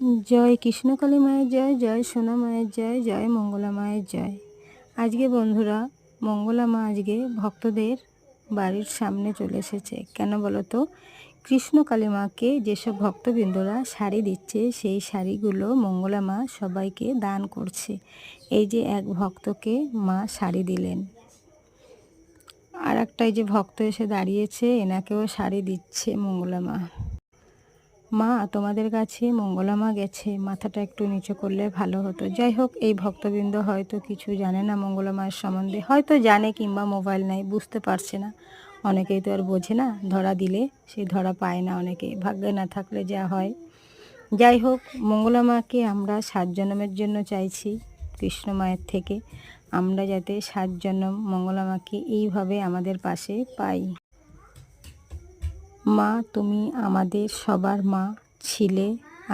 জয় কৃষ্ণকালী মায়ের জয় জয় সোনা মায়ের জয় জয় মঙ্গলা মায়ের জয়। আজকে বন্ধুরা, মঙ্গলা মা আজকে ভক্তদের বাড়ির সামনে চলে এসেছে। কেন বলো তো? কৃষ্ণকালী মাকে যেসব ভক্তবৃন্দরা শাড়ি দিচ্ছে, সেই শাড়িগুলো মঙ্গলা মা সবাইকে দান করছে। এই যে এক ভক্তকে মা শাড়ি দিলেন। আর একটা এই যে ভক্ত এসে দাঁড়িয়েছে, এনাকেও শাড়ি দিচ্ছে মঙ্গলা মা। মা, তোমাদের কাছে মঙ্গলা মা গেছে। মাথাটা একটু নিচু করলে ভালো হতো। যাই হোক, এই ভক্তবৃন্দ হয়তো কিছু জানে না মঙ্গলা মায়ের সম্বন্ধে। হয়তো জানে কিংবা মোবাইল নাই, বুঝতে পারছে না। অনেকেই তো আর বোঝে না, ধরা দিলে সেই ধরা পায় না অনেকে। ভাগ্যে না থাকলে যা হয়। যাই হোক মঙ্গলা মাকে আমরা সাত জন্মের জন্য চাইছি কৃষ্ণ মায়ের থেকে। আমরা যাতে সাত জন্ম মঙ্গলা মাকে এইভাবে আমাদের পাশে পাই। মা তুমি আমাদের সবার মা ছিলে।